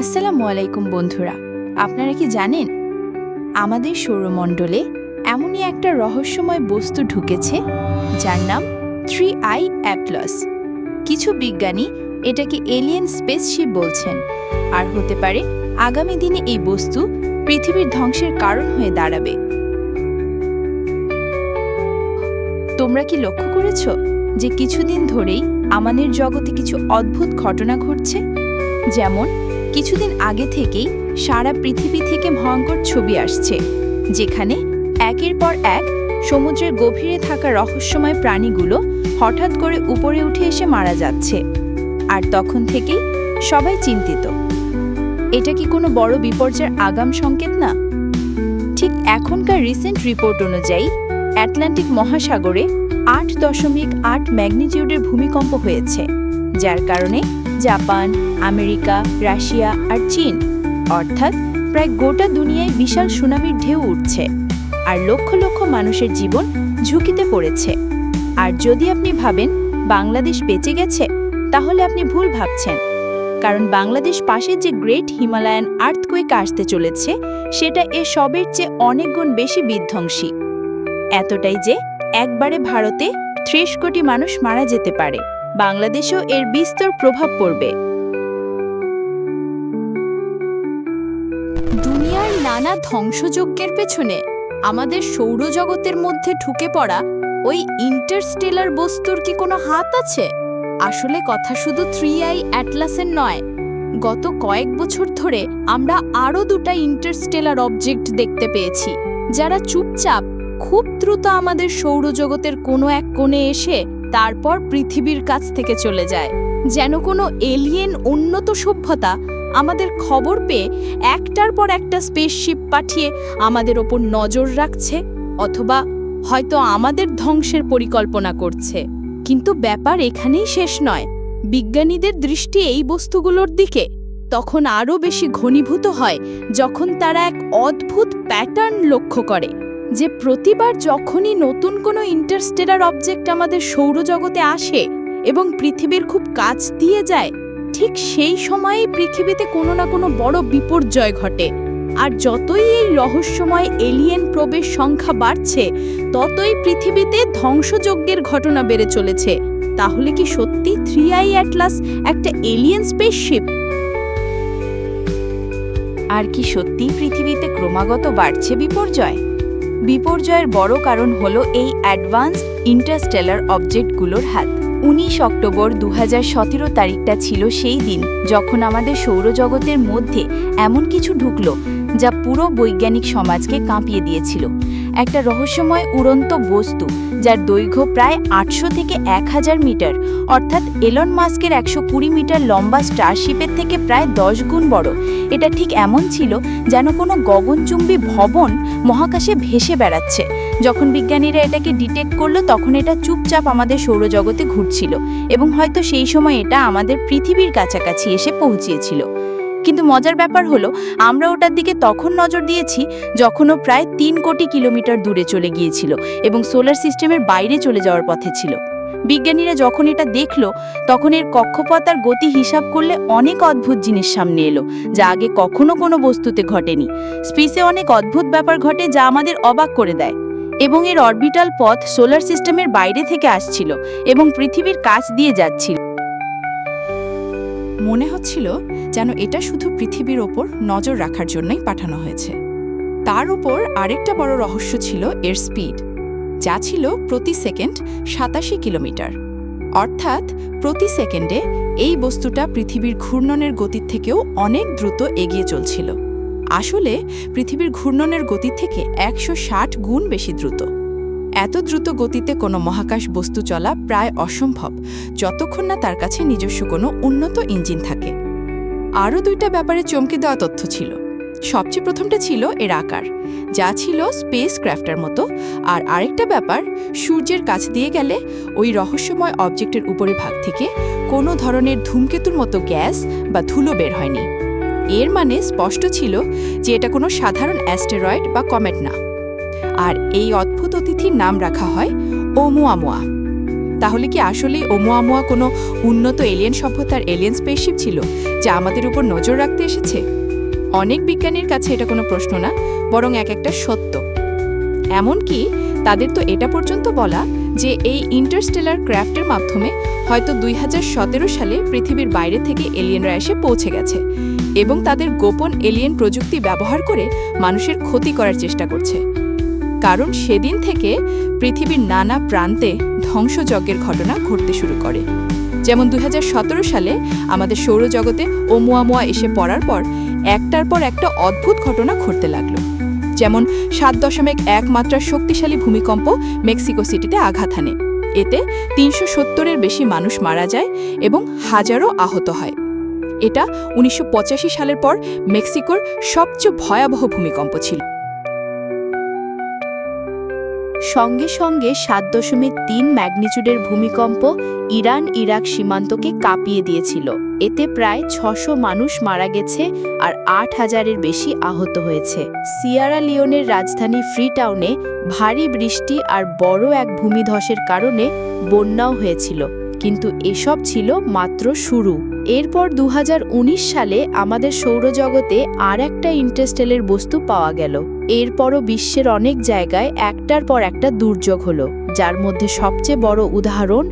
আসসালামু আলাইকুম বন্ধুরা, আপনারা কি জানেন? আমাদের সৌরমণ্ডলে এমনই একটা রহস্যময় বস্তু ঢুকেছে, যার নাম থ্রি আই অ্যাটলাস। কিছু বিজ্ঞানী এটাকে এলিয়েন স্পেসশিপ বলছেন, আর হতে পারে আগামী দিনে এই বস্তু পৃথিবীর ধ্বংসের কারণ হয়ে দাঁড়াবে। তোমরা কি লক্ষ্য করেছ যে কিছুদিন ধরেই আমাদের জগতে কিছু অদ্ভুত ঘটনা ঘটছে? যেমন কিছুদিন আগে থেকেই সারা পৃথিবী থেকে ভয়ঙ্কর ছবি আসছে, যেখানে একের পর এক সমুদ্রের গভীরে থাকা রহস্যময় প্রাণীগুলো হঠাৎ করে উপরে উঠে এসে মারা যাচ্ছে। আর তখন থেকেই সবাই চিন্তিত। এটা কি কোনো বড় বিপর্যয়ের আগাম সংকেত না? ঠিক এখনকার রিসেন্ট রিপোর্ট অনুযায়ী অ্যাটলান্টিক মহাসাগরে আট দশমিক আট ম্যাগনিটিউডের ভূমিকম্প হয়েছে, যার কারণে জাপান, আমেরিকা, রাশিয়া আর চীন। অর্থাৎ প্রায় গোটা দুনিয়ায় বিশাল সুনামির ঢেউ উঠছে আর লক্ষ লক্ষ মানুষের জীবন ঝুঁকিতে পড়েছে। আর যদি আপনি ভাবেন বাংলাদেশ বেঁচে গেছে, তাহলে আপনি ভুল ভাবছেন। কারণ বাংলাদেশ পাশে যে গ্রেট হিমালয়ান আর্থকুয়েক আসতে চলেছে, সেটা এ সবের চেয়ে অনেক গুণ বেশি বিধ্বংসী। এতটাই যে একবারে ভারতে ত্রিশ কোটি মানুষ মারা যেতে পারে। বাংলাদেশেও এর বিস্তর প্রভাব পড়বে। দুনিয়ার নানা ধ্বংসযজ্ঞের পেছনে আমাদের সৌরজগতের মধ্যে ঢুকে পড়া ওই ইন্টারস্টেলার বস্তুর কি কোনো হাত আছে? আসলে কথা শুধু থ্রি আই অ্যাটলাসের নয়, গত কয়েক বছর ধরে আমরা আরও দুটা ইন্টারস্টেলার অবজেক্ট দেখতে পেয়েছি, যারা চুপচাপ খুব দ্রুত আমাদের সৌরজগতের কোনো এক কোণে এসে তারপর পৃথিবীর কাছ থেকে চলে যায়। যেন কোনো এলিয়েন উন্নত সভ্যতা আমাদের খবর পেয়ে একটার পর একটা স্পেসশিপ পাঠিয়ে আমাদের ওপর নজর রাখছে অথবা হয়তো আমাদের ধ্বংসের পরিকল্পনা করছে। কিন্তু ব্যাপার এখানেই শেষ নয়। বিজ্ঞানীদের দৃষ্টি এই বস্তুগুলোর দিকে। তখন আরও বেশি ঘনীভূত হয় যখন তারা এক অদ্ভুত প্যাটার্ন লক্ষ্য করে। যে প্রতিবার যখনই নতুন কোনো ইন্টারস্টেলার অবজেক্ট আমাদের সৌরজগতে আসে এবং পৃথিবীর খুব কাছ দিয়ে যায়, ঠিক সেই সময়েই পৃথিবীতে কোনো না কোনো বড় বিপর্যয় ঘটে। আর যতই এই রহস্যময় এলিয়েন প্রবেশ সংখ্যা বাড়ছে, ততই পৃথিবীতে ধ্বংসযজ্ঞের ঘটনা বেড়ে চলেছে। তাহলে কি সত্যি থ্রি আই অ্যাটলাস একটা এলিয়েন স্পেসশিপ আর কি সত্যিই পৃথিবীতে ক্রমাগত বাড়ছে বিপর্যয়? বিপর্যয়ের বড় কারণ হল এই অ্যাডভান্স ইন্টারস্টেলার অবজেক্টগুলোর হাত। উনিশ অক্টোবর দু হাজার সতেরো তারিখটা ছিল সেই দিন যখন আমাদের সৌরজগতের মধ্যে এমন কিছু ঢুকলো যা পুরো বৈজ্ঞানিক সমাজকে কাঁপিয়ে দিয়েছিল। একটা রহস্যময় উড়ন্ত বস্তু, যার দৈর্ঘ্য প্রায় আটশো থেকে এক হাজার মিটার, অর্থাৎ এলন মাস্কের একশো কুড়ি মিটার লম্বা স্টারশিপের থেকে প্রায় দশ গুণ বড়। এটা ঠিক এমন ছিল যেন কোনো গগনচুম্বী ভবন মহাকাশে ভেসে বেড়াচ্ছে। যখন বিজ্ঞানীরা এটাকে ডিটেক্ট করল, তখন এটা চুপচাপ আমাদের সৌরজগতে ঘুরছিল এবং হয়তো সেই সময় এটা আমাদের পৃথিবীর কাছাকাছি এসে পৌঁছিয়েছিল কিন্তু মজার ব্যাপার হলো, আমরা ওটার দিকে তখন নজর দিয়েছি যখন ও প্রায় তিন কোটি কিলোমিটার দূরে চলে গিয়েছিল এবং সোলার সিস্টেমের বাইরে চলে যাওয়ার পথে ছিল। বিজ্ঞানীরা যখন এটা দেখল, তখন এর কক্ষপথ আর গতি হিসাব করলে অনেক অদ্ভুত জিনিস সামনে এলো, যা আগে কখনো কোনো বস্তুতে ঘটেনি। স্পেসে অনেক অদ্ভুত ব্যাপার ঘটে যা আমাদের অবাক করে দেয়। এবং এর অরবিটাল পথ সোলার সিস্টেমের বাইরে থেকে আসছিল এবং পৃথিবীর কাছ দিয়ে যাচ্ছিল। মনে হচ্ছিল যেন এটা শুধু পৃথিবীর ওপর নজর রাখার জন্যই পাঠানো হয়েছে। তার উপর আরেকটা বড় রহস্য ছিল এর স্পিড, যা ছিল প্রতি সেকেন্ড সাতাশি কিলোমিটার। অর্থাৎ প্রতি সেকেন্ডে এই বস্তুটা পৃথিবীর ঘূর্ণনের গতির থেকেও অনেক দ্রুত এগিয়ে চলছিল। আসলে পৃথিবীর ঘূর্ণনের গতি থেকে একশো ষাট গুণ বেশি দ্রুত। এত দ্রুত গতিতে কোনো মহাকাশ বস্তু চলা প্রায় অসম্ভব, যতক্ষণ না তার কাছে নিজস্ব কোনো উন্নত ইঞ্জিন থাকে। আরও দুইটা ব্যাপারে চমকে দেওয়া তথ্য ছিল। সবচেয়ে প্রথমটা ছিল এর আকার, যা ছিল স্পেস ক্রাফটার মতো। আর আরেকটা ব্যাপার, সূর্যের কাছ দিয়ে গেলে ওই রহস্যময় অবজেক্টের উপরে ভাগ থেকে কোনো ধরনের ধূমকেতুর মতো গ্যাস বা ধুলো বের হয়নি। এর মানে স্পষ্ট ছিল যে এটা কোনো সাধারণ অ্যাস্টেরয়েড বা কমেট না। আর এই অদ্ভুত অতিথির নাম রাখা হয় ওমুয়ামুয়া। তাহলে কি আসলেই ওমোয়ামোয়া কোনো উন্নত এলিয়েন সভ্যতার এলিয়েন স্পেসশিপ ছিল, যা আমাদের উপর নজর রাখতে এসেছে? অনেক বিজ্ঞানীর কাছে এটা কোনো প্রশ্ন না, বরং এক একটা সত্য। এমনকি তাদের তো এটা পর্যন্ত বলা যে এই ইন্টারস্টেলার ক্রাফটের মাধ্যমে হয়তো দুই হাজার সতেরো সালে পৃথিবীর বাইরে থেকে এলিয়েনরা এসে পৌঁছে গেছে এবং তাদের গোপন এলিয়েন প্রযুক্তি ব্যবহার করে মানুষের ক্ষতি করার চেষ্টা করছে। কারণ সেদিন থেকে পৃথিবীর নানা প্রান্তে ধ্বংসযজ্ঞের ঘটনা ঘটতে শুরু করে। যেমন দুই হাজার সতেরো সালে আমাদের সৌরজগতে ওমুয়ামুয়া এসে পড়ার পর একটার পর একটা অদ্ভুত ঘটনা ঘটতে লাগল। যেমন সাত দশমিক এক মাত্রার শক্তিশালী ভূমিকম্প মেক্সিকো সিটিতে আঘাত হানে। এতে তিনশো সত্তরের বেশি মানুষ মারা যায় এবং হাজারো আহত হয়। এটা উনিশশো পঁচাশি সালের পর মেক্সিকোর সবচেয়ে ভয়াবহ ভূমিকম্প ছিল। সঙ্গে সঙ্গে সাত দশমিক তিন ম্যাগনিচুডের ভূমিকম্প ইরান ইরাক সীমান্তকে কাঁপিয়ে দিয়েছিল। এতে প্রায় ছশো মানুষ মারা গেছে আর আট হাজারের বেশি আহত হয়েছে। সিয়ারা লিওনের রাজধানী ফ্রি টাউনে ভারী বৃষ্টি আর বড় এক ভূমিধসের কারণে বন্যাও হয়েছিল। কিন্তু এসব ছিল মাত্র শুরু। এরপর দু হাজার উনিশ সালে আমাদের সৌরজগতে আর একটা ইন্টারস্টেলের বস্তু পাওয়া গেল। এরপরও বিশ্বের অনেক জায়গায় একটার পর একটা দুর্যোগ হলো, যার মধ্যে সবচেয়ে বড় উদাহরণ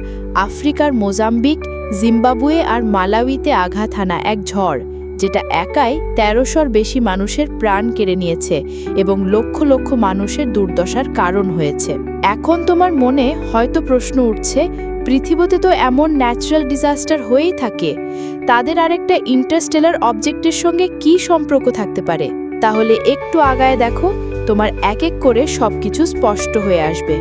আফ্রিকার মোজাম্বিক, জিম্বাবুয়ে আর মালাউইতে আঘাত হানা এক ঝড়, যেটা একাই তেরোশোর বেশি মানুষের প্রাণ কেড়ে নিয়েছে এবং লক্ষ লক্ষ মানুষের দুর্দশার কারণ হয়েছে। এখন তোমার মনে হয়তো প্রশ্ন উঠছে পৃথিবীতে তো এমন ন্যাচারাল ডিজাস্টার হয়েই থাকে। তাদের আরেকটা ইন্টারস্টেলার অবজেক্টের সঙ্গে কি সম্পর্ক থাকতে পারে? তাহলে একটু আগায় দেখো, তোমার এক এক করে সব কিছু স্পষ্ট হয়ে আসবে।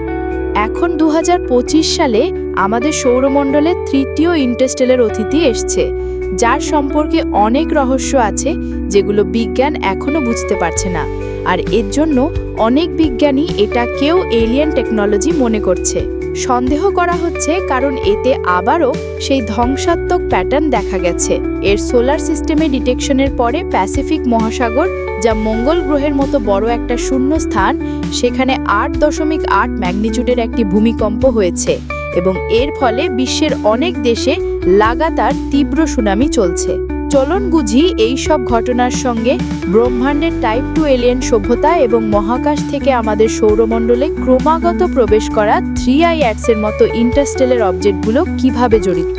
এখন দু হাজার পঁচিশ সালে আমাদের সৌরমণ্ডলে তৃতীয় ইন্টারস্টেলার অতিথি এসছে, যার সম্পর্কে অনেক রহস্য আছে, যেগুলো বিজ্ঞান এখনও বুঝতে পারছে না। আর এর জন্য অনেক বিজ্ঞানী এটা কেউ এলিয়েন টেকনোলজি মনে করছে। সন্দেহ করা হচ্ছে কারণ এতে আবারও সেই ধ্বংসাত্মক প্যাটার্ন দেখা গেছে। এর সোলার সিস্টেমে ডিটেকশনের পরে প্যাসিফিক মহাসাগর, যা মঙ্গল গ্রহের মতো বড় একটা শূন্য স্থান সেখানে আট দশমিক আট ম্যাগনিচুডের একটি ভূমিকম্প হয়েছে এবং এর ফলে বিশ্বের অনেক দেশে লাগাতার তীব্র সুনামি চলছে। চলন বুঝি এই সব ঘটনার সঙ্গে ব্রহ্মাণ্ডের টাইপ টু এলিয়েন সভ্যতা এবং মহাকাশ থেকে আমাদের সৌরমণ্ডলে ক্রমাগত প্রবেশ করা থ্রি আই অ্যাটসের মতো ইন্টারস্টেলের অবজেক্টগুলো কীভাবে জড়িত?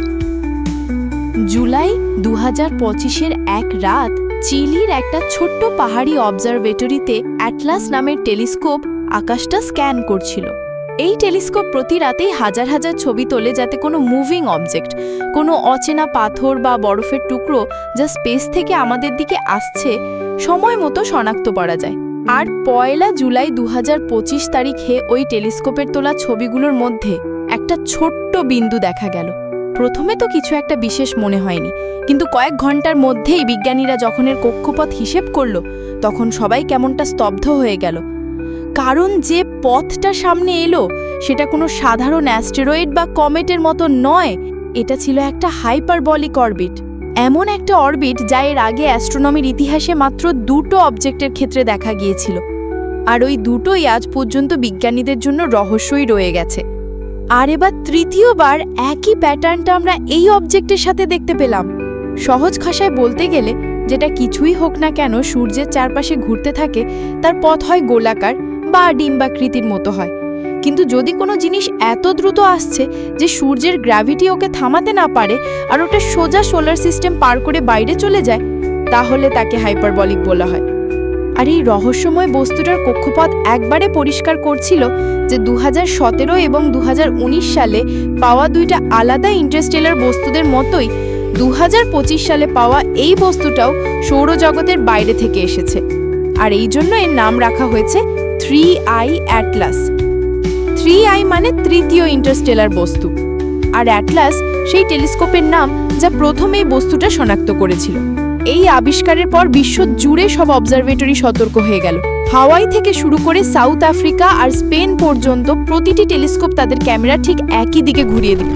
জুলাই দু হাজার পঁচিশের এক রাত চিলির একটা ছোট্ট পাহাড়ি অবজারভেটরিতে অ্যাটলাস নামের টেলিস্কোপ আকাশটা স্ক্যান করছিল। এই টেলিস্কোপ প্রতি রাতেই হাজার হাজার ছবি তোলে যাতে কোনো মুভিং অবজেক্ট, কোনো অচেনা পাথর বা বরফের টুকরো যা স্পেস থেকে আমাদের দিকে আসছে, সময় মতো শনাক্ত করা যায়। আর পয়লা জুলাই দু হাজার পঁচিশ তারিখে ওই টেলিস্কোপের তোলা ছবিগুলোর মধ্যে একটা ছোট্ট বিন্দু দেখা গেল। প্রথমে তো কিছু একটা বিশেষ মনে হয়নি, কিন্তু কয়েক ঘণ্টার মধ্যেই বিজ্ঞানীরা যখন এর কক্ষপথ হিসেব করল, তখন সবাই কেমনটা স্তব্ধ হয়ে গেল। কারণ যে পথটা সামনে এলো, সেটা কোনো সাধারণ অ্যাস্টেরয়েড বা কমেটের মতো নয়। এটা ছিল একটা হাইপারবলিক অরবিট। এমন একটা অরবিট যা এর আগে অ্যাস্ট্রোনমির ইতিহাসে মাত্র দুটো অবজেক্টের ক্ষেত্রে দেখা গিয়েছিল। আর ওই দুটোই আজ পর্যন্ত বিজ্ঞানীদের জন্য রহস্যই রয়ে গেছে। আর এবার তৃতীয়বার একই প্যাটার্নটা আমরা এই অবজেক্টের সাথে দেখতে পেলাম। সহজ ভাষায় বলতে গেলে, যেটা কিছুই হোক না কেন সূর্যের চারপাশে ঘুরতে থাকে, তার পথ হয় গোলাকার। বা ডিম্বাকৃতির মতো হয়। কিন্তু যদি কোনো জিনিস এত দ্রুত আসছে যে সূর্যের গ্র্যাভিটি ওকে থামাতে না পারে আর ওটা সোজা সোলার সিস্টেম পার করে বাইরে চলে যায়, তাহলে তাকে হাইপারবলিক বলা হয়। আর এই রহস্যময় বস্তুটার কক্ষপথ একবারে পরিষ্কার করছিল যে দু সতেরো এবং দু হাজার উনিশ সালে পাওয়া দুইটা আলাদা ইন্টারস্টেলার বস্তুদের মতোই দু হাজার পঁচিশ সালে পাওয়া এই বস্তুটাও সৌরজগতের বাইরে থেকে এসেছে। আর এই জন্য এর নাম রাখা হয়েছে three I Atlas. Three I মানে তৃতীয় ইন্টারস্টেলার বস্তু। আর অ্যাটলাস সেই টেলিস্কোপের নাম যা প্রথম এই বস্তুটা শনাক্ত করেছিল। এই আবিষ্কারের পর বিশ্ব জুড়ে সব অবজারভেটরি সতর্ক হয়ে গেল। হাওয়াই থেকে শুরু করে সাউথ আফ্রিকা আর স্পেন পর্যন্ত প্রতিটি টেলিস্কোপ তাদের ক্যামেরা ঠিক একই দিকে ঘুরিয়ে দিল।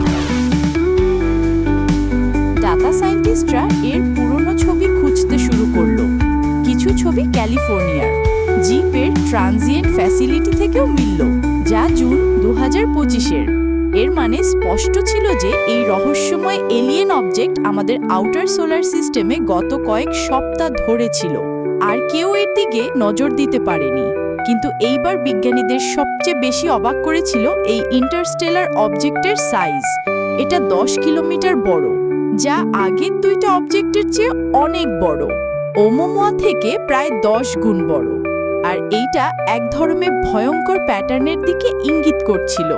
ডাটা সায়েন্টিস্টরা এর পুরনো ছবি খুঁজতে শুরু করল। কিছু ছবি ক্যালিফোর্নিয়ার। জিপের ট্রানজিয়েন্ট ফ্যাসিলিটি থেকেও মিলল, যা জুন দু হাজার পঁচিশের। এর মানে স্পষ্ট ছিল যে এই রহস্যময় এলিয়েন অবজেক্ট আমাদের আউটার সোলার সিস্টেমে গত কয়েক সপ্তাহ ধরে ছিল। আর কেউ এর দিকে নজর দিতে পারেনি। কিন্তু এইবার বিজ্ঞানীদের সবচেয়ে বেশি অবাক করেছিল এই ইন্টারস্টেলার অবজেক্টের সাইজ এটা দশ কিলোমিটার বড়, যা আগের দুইটা অবজেক্টের চেয়ে অনেক বড়। ওমোমোয়া থেকে প্রায় দশ গুণ বড়। আর এইটা এক ধরনের ভয়ঙ্কর প্যাটার্নের দিকে ইঙ্গিত করছিল।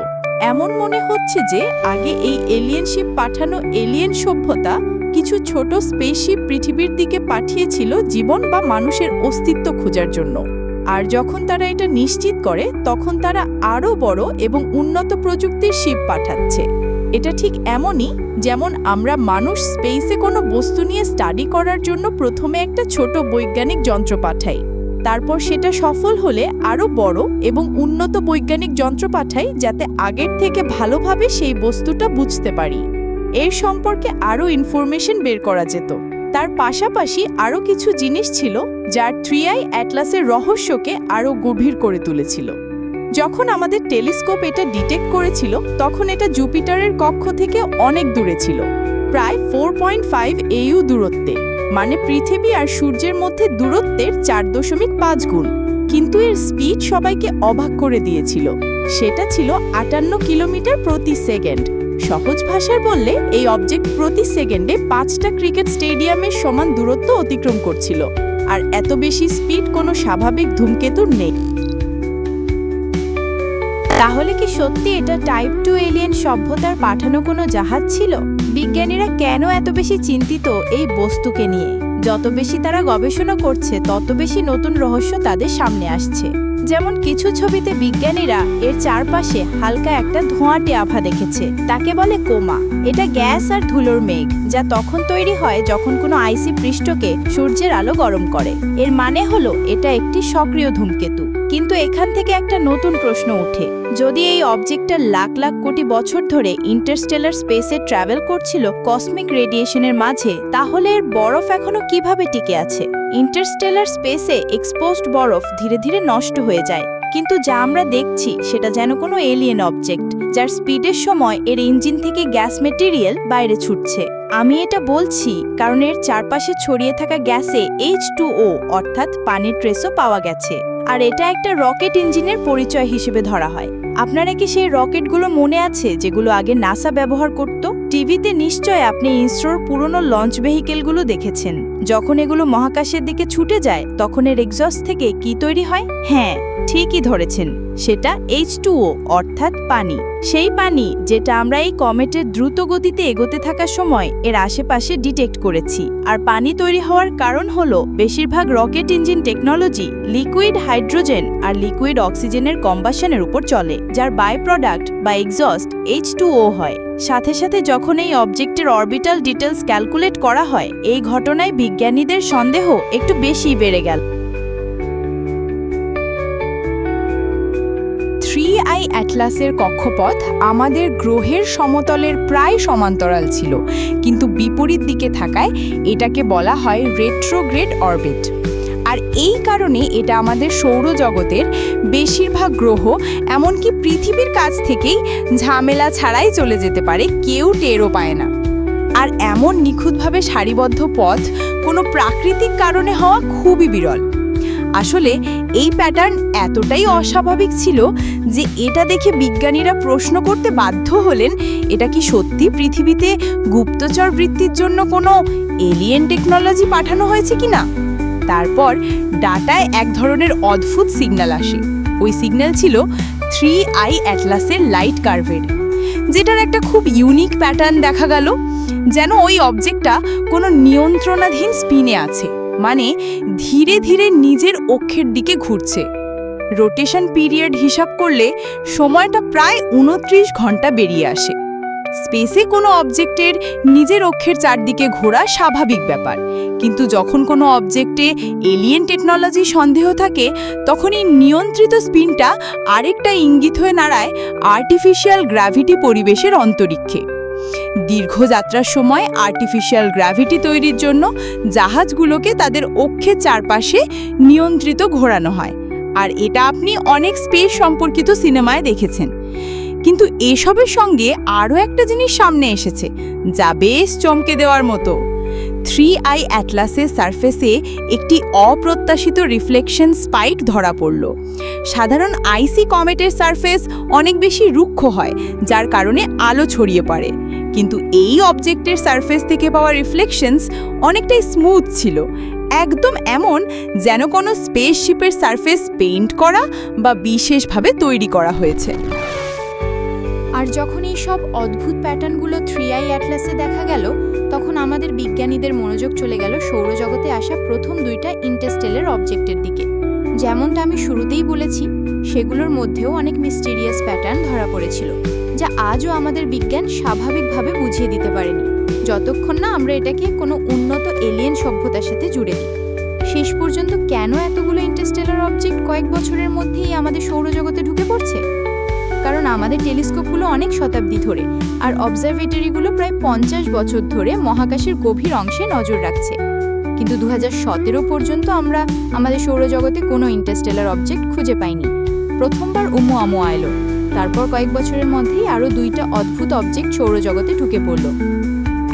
এমন মনে হচ্ছে যে আগে এই এলিয়েনশিপ পাঠানো এলিয়েন সভ্যতা কিছু ছোট স্পেসশিপ পৃথিবীর দিকে পাঠিয়েছিল জীবন বা মানুষের অস্তিত্ব খোঁজার জন্য। আর যখন তারা এটা নিশ্চিত করে, তখন তারা আরও বড় এবং উন্নত প্রযুক্তির শিপ পাঠাচ্ছে। এটা ঠিক এমনই যেমন আমরা মানুষ স্পেসে কোনো বস্তু নিয়ে স্টাডি করার জন্য প্রথমে একটা ছোট বৈজ্ঞানিক যন্ত্র পাঠাই। তারপর সেটা সফল হলে আরও বড় এবং উন্নত বৈজ্ঞানিক যন্ত্র পাঠাই যাতে আগের থেকে ভালোভাবে সেই বস্তুটা বুঝতে পারি। এর সম্পর্কে আরও ইনফরমেশন বের করা যেত। তার পাশাপাশি আরও কিছু জিনিস ছিল যার থ্রিআই অ্যাটলাসের রহস্যকে আরও গভীর করে তুলেছিল। যখন আমাদের টেলিস্কোপ এটা ডিটেক্ট করেছিল, তখন এটা জুপিটারের কক্ষ থেকে অনেক দূরে ছিল, প্রায় ফোর পয়েন্ট ফাইভ এইউ দূরত্বে। মানে পৃথিবী আর সূর্যের মধ্যে দূরত্বের চার দশমিক পাঁচ গুণ। কিন্তু এর স্পিড সবাইকে অবাক করে দিয়েছিল। সেটা ছিল আটান্ন কিলোমিটার প্রতি সেকেন্ড। সহজ ভাষায় বললে, এই অবজেক্ট প্রতি সেকেন্ডে পাঁচটা ক্রিকেট স্টেডিয়ামের সমান দূরত্ব অতিক্রম করছিল। আর এত বেশি স্পিড কোনো স্বাভাবিক ধূমকেতুর নেই। তাহলে কি সত্যি এটা টাইপ টু এলিয়েন সভ্যতার পাঠানো কোনো জাহাজ ছিল? বিজ্ঞানীরা কেন এত বেশি চিন্তিত এই বস্তুকে নিয়ে? যত বেশি তারা গবেষণা করছে, তত বেশি নতুন রহস্য তাদের সামনে আসছে। যেমন কিছু ছবিতে বিজ্ঞানীরা এর চারপাশে হালকা একটা ধোঁয়াটে আভা দেখেছে। তাকে বলে কোমা। এটা গ্যাস আর ধুলোর মেঘ, যা তখন তৈরি হয় যখন কোনো আইসি পৃষ্ঠকে সূর্যের আলো গরম করে। এর মানে হলো এটা একটি সক্রিয় ধূমকেতু। কিন্তু এখান থেকে একটা নতুন প্রশ্ন ওঠে যদি এই অবজেক্টটা লাখ লাখ কোটি বছর ধরে ইন্টারস্টেলার স্পেসে ট্রাভেল করছিল কসমিক রেডিয়েশনের মাঝে, তাহলে এর বরফ এখনও কীভাবে টিকে আছে? ইন্টারস্টেলার স্পেসে এক্সপোজড বরফ ধীরে ধীরে নষ্ট হয়ে যায়। কিন্তু যা আমরা দেখছি, সেটা যেন কোনো এলিয়েন অবজেক্ট যার স্পিডের সময় এর ইঞ্জিন থেকে গ্যাস মেটেরিয়াল বাইরে ছুটছে। আমি এটা বলছি কারণ এর চারপাশে ছড়িয়ে থাকা গ্যাসে এইচ টু ও অর্থাৎ পানির ট্রেসও পাওয়া গেছে। আর এটা একটা রকেট ইঞ্জিনের পরিচয় হিসেবে ধরা হয়। আপনারা কি সেই রকেটগুলো মনে আছে যেগুলো আগে নাসা ব্যবহার করত? টিভিতে নিশ্চয় আপনি ইসরোর পুরনো লঞ্চ ভেহিকেলগুলো দেখেছেন। যখন এগুলো মহাকাশের দিকে ছুটে যায় তখন এর এক্সস্ট থেকে কি তৈরি হয়? হ্যাঁ ঠিকই ধরেছেন। সেটা এইচ অর্থাৎ পানি। সেই পানি যেটা আমরা এই কমেটের দ্রুত গতিতে এগোতে থাকার সময় এর আশেপাশে ডিটেক্ট করেছি। আর পানি তৈরি হওয়ার কারণ হল বেশিরভাগ rocket engine technology liquid hydrogen আর লিকুইড অক্সিজেনের কম্বাসনের উপর চলে, যার বাই প্রোডাক্ট বা এক্সস্ট এইচ হয়। সাথে সাথে যখন এই অবজেক্টের অরবিটাল ডিটেলস ক্যালকুলেট করা হয়, এই ঘটনায় বিজ্ঞানীদের সন্দেহ একটু বেশি বেড়ে গেল। আই অ্যাটলাসের কক্ষপথ আমাদের গ্রহের সমতলের প্রায় সমান্তরাল ছিল। কিন্তু বিপরীত দিকে থাকায় এটাকে বলা হয় রেট্রোগ্রেড অরবিট আর এই কারণে এটা আমাদের সৌরজগতের বেশিরভাগ গ্রহ, এমনকি পৃথিবীর কাছ থেকেই ঝামেলা ছাড়াই চলে যেতে পারে, কেউ টেরও পায় না। আর এমন নিখুঁতভাবে সারিবদ্ধ পথ কোনো প্রাকৃতিক কারণে হওয়া খুবই বিরল। আসলে এই প্যাটার্ন এতটাই অস্বাভাবিক ছিল যে এটা দেখে বিজ্ঞানীরা প্রশ্ন করতে বাধ্য হলেন, এটা কি সত্যি পৃথিবীতে গুপ্তচর বৃত্তির জন্য কোনো এলিয়েন টেকনোলজি পাঠানো হয়েছে কি না তারপর ডাটায় এক ধরনের অদ্ভুত সিগন্যাল আসে। ওই সিগন্যাল ছিল থ্রি আই অ্যাটলাসের লাইট কার্ভের যেটার একটা খুব ইউনিক প্যাটার্ন দেখা গেল, যেন ওই অবজেক্টটা কোনো নিয়ন্ত্রণাধীন স্পিনে আছে। মানে ধীরে ধীরে নিজের অক্ষের দিকে ঘুরছে। রোটেশন পিরিয়ড হিসাব করলে সময়টা প্রায় উনত্রিশ ঘণ্টা বেরিয়ে আসে। স্পেসে কোনো অবজেক্টের নিজের অক্ষের চারদিকে ঘোরা স্বাভাবিক ব্যাপার। কিন্তু যখন কোনো অবজেক্টে এলিয়েন টেকনোলজি সন্দেহ থাকে তখন এই নিয়ন্ত্রিত স্পিনটা আরেকটা ইঙ্গিত হয়ে নাড়ায় আর্টিফিশিয়াল গ্র্যাভিটি পরিবেশের অন্তরিক্ষে। দীর্ঘ যাত্রার সময় আর্টিফিশিয়াল গ্র্যাভিটি তৈরির জন্য জাহাজগুলোকে তাদের অক্ষের চারপাশে নিয়ন্ত্রিত ঘোরানো হয়। আর এটা আপনি অনেক স্পেস সম্পর্কিত সিনেমায় দেখেছেন। কিন্তু এসবের সঙ্গে আরও একটা জিনিস সামনে এসেছে, যা বেশ চমকে দেওয়ার মতো। থ্রি আই অ্যাটলাসের সারফেসে একটি অপ্রত্যাশিত রিফ্লেকশন স্পাইক ধরা পড়ল। সাধারণ আইসি কমেটের সারফেস অনেক বেশি রুক্ষ হয়, যার কারণে আলো ছড়িয়ে পড়ে। কিন্তু এই অবজেক্টের সারফেস থেকে পাওয়া রিফ্লেকশনস অনেকটাই স্মুথ ছিল, একদম এমন যেন কোনো স্পেসশিপের সারফেস পেইন্ট করা বা বিশেষভাবে তৈরি করা হয়েছে। আর যখন এই সব অদ্ভুত প্যাটার্নগুলো থ্রি আই অ্যাটলাসে দেখা গেল তখন আমাদের বিজ্ঞানীদের মনোযোগ চলে গেল সৌরজগতে আসা প্রথম দুইটা ইন্টারস্টেলার অবজেক্টের দিকে। যেমনটা আমি শুরুতেই বলেছি, সেগুলোর মধ্যেও অনেক মিস্টেরিয়াস প্যাটার্ন ধরা পড়েছিল, যা আজও আমাদের বিজ্ঞান স্বাভাবিকভাবে বুঝিয়ে দিতে পারেনি। যতক্ষণ না আমরা এটাকে কোনো উন্নত এলিয়েন সভ্যতার সাথে জুড়ে দিই শেষ পর্যন্ত কেন এতগুলো ইন্টারস্টেলার অবজেক্ট কয়েক বছরের মধ্যেই আমাদের সৌরজগতে ঢুকে পড়ছে? কারণ আমাদের টেলিস্কোপগুলো অনেক শতাব্দী ধরে, আর অবজারভেটরিগুলো প্রায় পঞ্চাশ বছর ধরে মহাকাশের গভীর অংশে নজর রাখছে। কিন্তু দু হাজার সতেরো পর্যন্ত আমরা আমাদের সৌরজগতে কোনো ইন্টারস্টেলার অবজেক্ট খুঁজে পাইনি। প্রথমবার উমু আমু এলো তারপর কয়েক বছরের মধ্যেই আরও দুইটা অদ্ভুত অবজেক্ট সৌরজগতে ঢুকে পড়ল।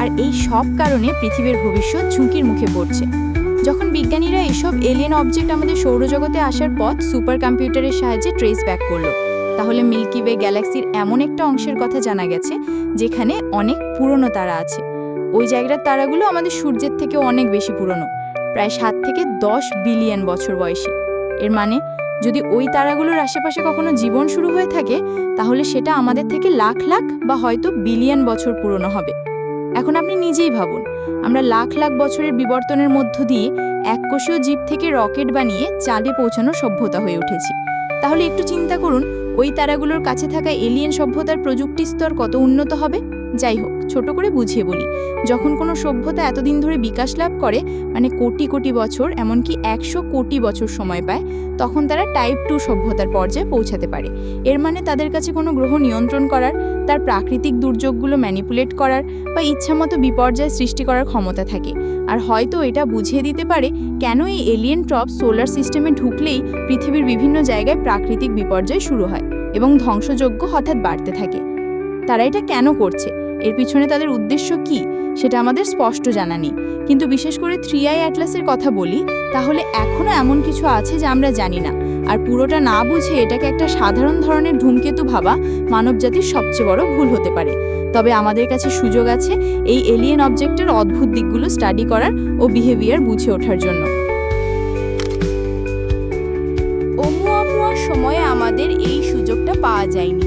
আর এই সব কারণে পৃথিবীর ভবিষ্যৎ ঝুঁকির মুখে পড়ছে। যখন বিজ্ঞানীরা এসব এলিয়েন অবজেক্ট আমাদের সৌরজগতে আসার পথ সুপার কম্পিউটারের সাহায্যে ট্রেস ব্যাক করল। তাহলে মিল্কি ওয়ে গ্যালাক্সির এমন একটা অংশের কথা জানা গেছে, যেখানে অনেক পুরনো তারা আছে। ওই জায়গার তারাগুলো আমাদের সূর্যের থেকে অনেক বেশি পুরনো, প্রায় সাত থেকে দশ বিলিয়ন বছর বয়সী। এর মানে যদি ওই তারাগুলোর আশেপাশে কখনো জীবন শুরু হয়ে থাকে, তাহলে সেটা আমাদের থেকে লাখ লাখ বা হয়তো বিলিয়ন বছর পুরনো হবে। এখন আপনি নিজেই ভাবুন, আমরা লাখ লাখ বছরের বিবর্তনের মধ্য দিয়ে এককোষীয় জীব থেকে রকেট বানিয়ে চাঁদে পৌঁছানোর সভ্যতা হয়ে উঠেছি। তাহলে একটু চিন্তা করুন ওই তারাগুলোর কাছে থাকা এলিয়েন সভ্যতার প্রযুক্তি স্তর কত উন্নত হবে? যাই হোক ছোট করে বুঝিয়ে বলি। যখন কোনো সভ্যতা এতদিন ধরে বিকাশ লাভ করে মানে কোটি কোটি বছর, এমনকি একশো কোটি বছর সময় পায়, তখন তারা টাইপ টু সভ্যতার পর্যায়ে পৌঁছাতে পারে। এর মানে তাদের কাছে কোনো গ্রহ নিয়ন্ত্রণ করার তার প্রাকৃতিক দুর্যোগগুলো ম্যানিপুলেট করার বা ইচ্ছামতো বিপর্যয় সৃষ্টি করার ক্ষমতা থাকে। আর হয়তো এটা বুঝিয়ে দিতে পারে কেন এই এলিয়েন ট্রপ সোলার সিস্টেমে ঢুকলেই পৃথিবীর বিভিন্ন জায়গায় প্রাকৃতিক বিপর্যয় শুরু হয় এবং ধ্বংসযোগ্য হঠাৎ বাড়তে থাকে। তারা এটা কেন করছে? এর পিছনে তাদের উদ্দেশ্য কি? সেটা আমাদের স্পষ্ট জানা নেই। কিন্তু বিশেষ করে থ্রি আই অ্যাটলাসের কথা বলি, তাহলে এখনও এমন কিছু আছে যা আমরা জানি না। আর পুরোটা না বুঝে এটাকে একটা সাধারণ ধরনের ধূমকেতু ভাবা মানবজাতির সবচেয়ে বড় ভুল হতে পারে। তবে আমাদের কাছে সুযোগ আছে এই এলিয়েন অবজেক্টের অদ্ভুত দিকগুলো স্টাডি করার ও বিহেভিয়ার বুঝে ওঠার জন্য। ওমুয়ামুয়ার সময়ে আমাদের এই সুযোগটা পাওয়া যায়নি।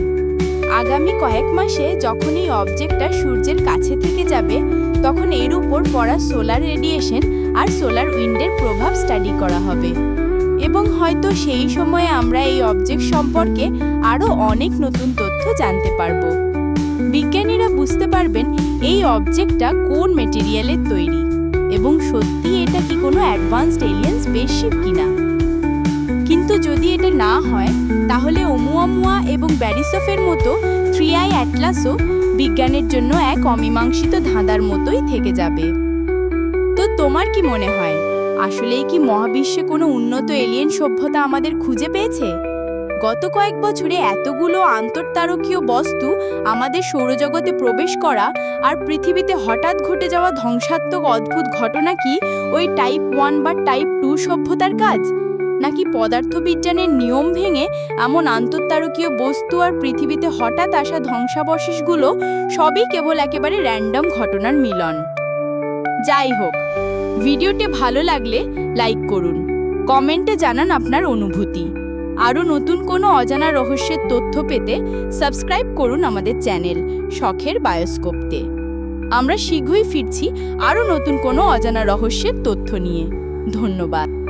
আগামী কয়েক মাসে যখন এই অবজেক্টটা সূর্যের কাছে থেকে যাবে, তখন এর উপর পড়া সোলার রেডিয়েশন আর সোলার উইন্ডের প্রভাব স্টাডি করা হবে। এবং হয়তো সেই সময়ে আমরা এই অবজেক্ট সম্পর্কে আরও অনেক নতুন তথ্য জানতে পারব। বিজ্ঞানীরা বুঝতে পারবেন এই অবজেক্টটা কোন মেটেরিয়ালের তৈরি এবং সত্যি এটা কি কোনো অ্যাডভান্সড এলিয়েন স্পেসশিপ কিনা। কিন্তু যদি এটা না হয়, তাহলে ওমুয়ামুয়া এবং ব্যারিসফের মতো থ্রি আই অ্যাটলাসও বিজ্ঞানের জন্য এক অমীমাংসিত ধাঁধার মতোই থেকে যাবে। তো তোমার কি মনে হয়? আসলেই কি মহাবিশ্বে কোনো উন্নত এলিয়েন সভ্যতা আমাদের খুঁজে পেয়েছে? গত কয়েক বছরে এতগুলো আন্তর্তারকীয় বস্তু আমাদের সৌরজগতে প্রবেশ করা আর পৃথিবীতে হঠাৎ ঘটে যাওয়া ধ্বংসাত্মক অদ্ভুত ঘটনা কি ওই টাইপ ওয়ান বা টাইপ টু সভ্যতার কাজ? নাকি পদার্থবিজ্ঞানের নিয়ম ভেঙে এমন আন্তর্তারকীয় বস্তু আর পৃথিবীতে হঠাৎ আসা ধ্বংসাবশেষগুলো সবই কেবল একেবারে র্যান্ডম ঘটনার মিলন? যাই হোক ভিডিওটি ভালো লাগলে লাইক করুন। কমেন্টে জানান আপনার অনুভূতি। আরও নতুন কোনো অজানা রহস্যের তথ্য পেতে সাবস্ক্রাইব করুন আমাদের চ্যানেল শখের বায়োস্কোপতে। আমরা শীঘ্রই ফিরছি আরও নতুন কোনো অজানা রহস্যের তথ্য নিয়ে। ধন্যবাদ।